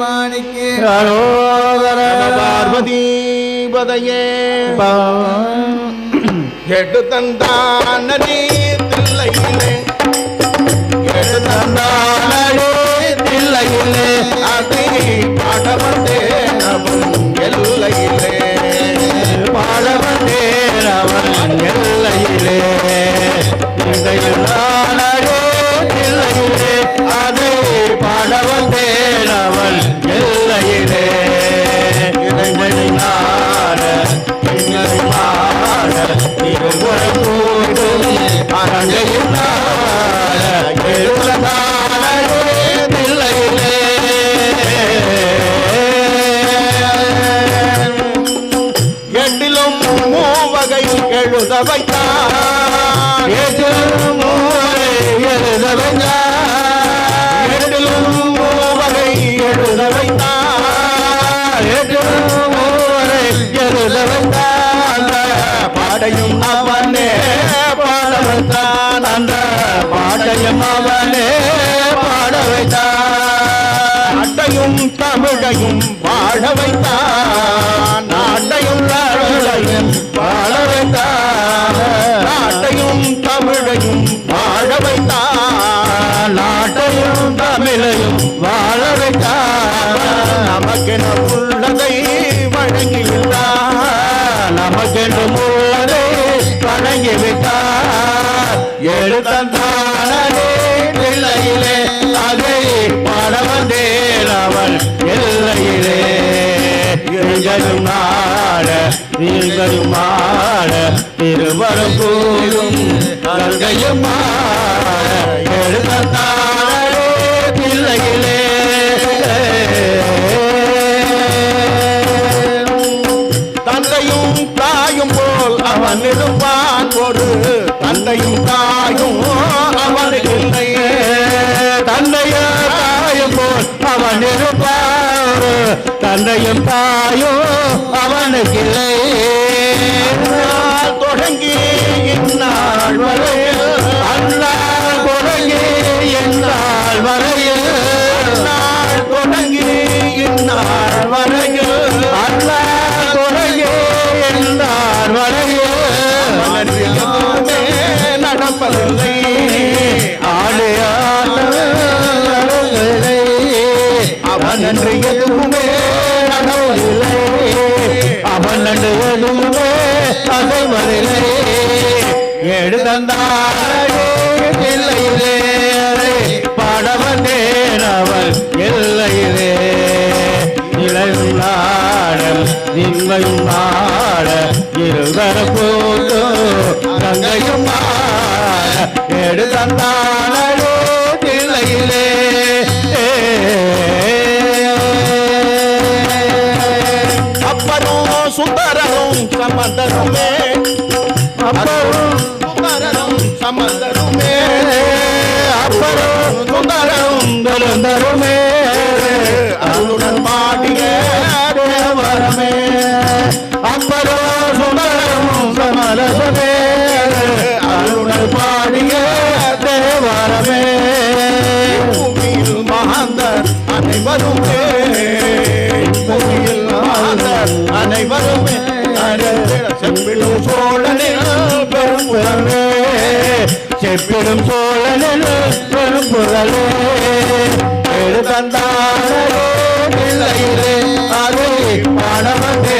மாணிக்கு பார்வதிபதையே எடு தந்தானே தில்லையிலே எடு தந்தானே வைத்தான் எட்டிலும் மூவகை எழுத வைத்தான் எட்டிலும் மூவகை எழுத வைத்தான் எட்டிலும் மூவகை எழுத வைத்தான் பாடையும் அவனே பாட வைத்தான் அந்த பாடையும் அவனே பாட வைத்தான் தமிழையும் வாழ வைத்தான் எல்லையிலே நீங்களும் நாட நீங்களும் ஆட இருவரும் கூறும் கங்கையும் ஆட எழுத்தானே பிள்ளையிலே. தந்தையும் தாயும் போல் அவன் இருப்பான் ஒரு தந்தையும் தாயும் இருப்பான் தந்தையும் தாயோ அவனுக்கு இல்லை தொடங்கி இந்நாள் வரையில் அவன் என்று எதுவுமே அசைவதில்லை ஏடு தந்தாரே இல்லையிலே பாட வந்தேன் அவள் எல்லையிலே. இளையும் நாடல் நின்மையும் நாட இருதர போட்டு கங்கையும் நாட ஏடு சமந்தருமே. அப்பரும் சுந்தரரும் சமந்தருமே. அப்பரும் சுந்தரரும் தருந்தருமே அருளுடன் பாடிய தேவரமே. அப்பரும் சுந்தரரும் சமரசமே. அருளுடன் பாடிய தேவரமே. மகாந்தர் அனைவருமே. அனைவருமே. செம்பிடும் சோழனில் பெரும் புறமே செப்பிடும் சோழனில் பெரும் புறலே எழு தந்தாரே இல்லையிலே அதை பாடவந்தேன்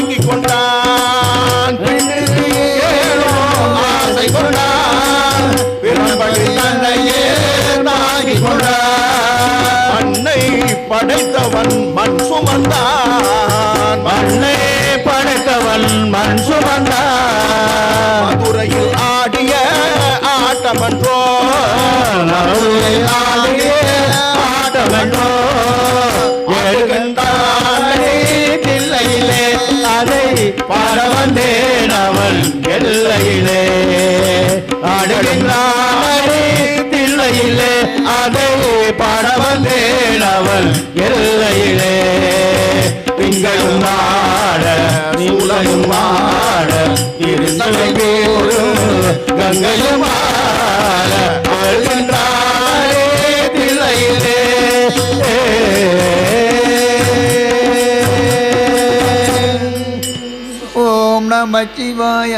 வாங்கி கொண்டான். பெண்ணுக்கு ஏனோ ஆசை கொண்டான். பிறம்படி தன்னையே தாங்கி கொண்டான். மண்ணை படைத்தவன் மண் சுமந்தான். மண்ணை படைத்தவன் மண் சுமந்தான். மதுரையில் ஆடிய ஆட்டமன்றோ மதுரையில் தில்லையிலே ஆடுகின்றானே தில்லையிலே. அதை பாட வந்தேன் அவன் எல்லையிலே. திங்களும் ஆட சூளையும் ஆட இருந்தவை போலும் கங்கையும் ஆட. அழுகின்றாரே தில்லையிலே. ஓம் நம சிவாய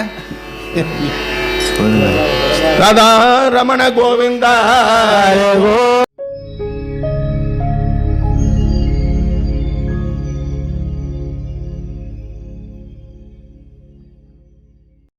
ராதா ரமண கோவிந்தா ஓ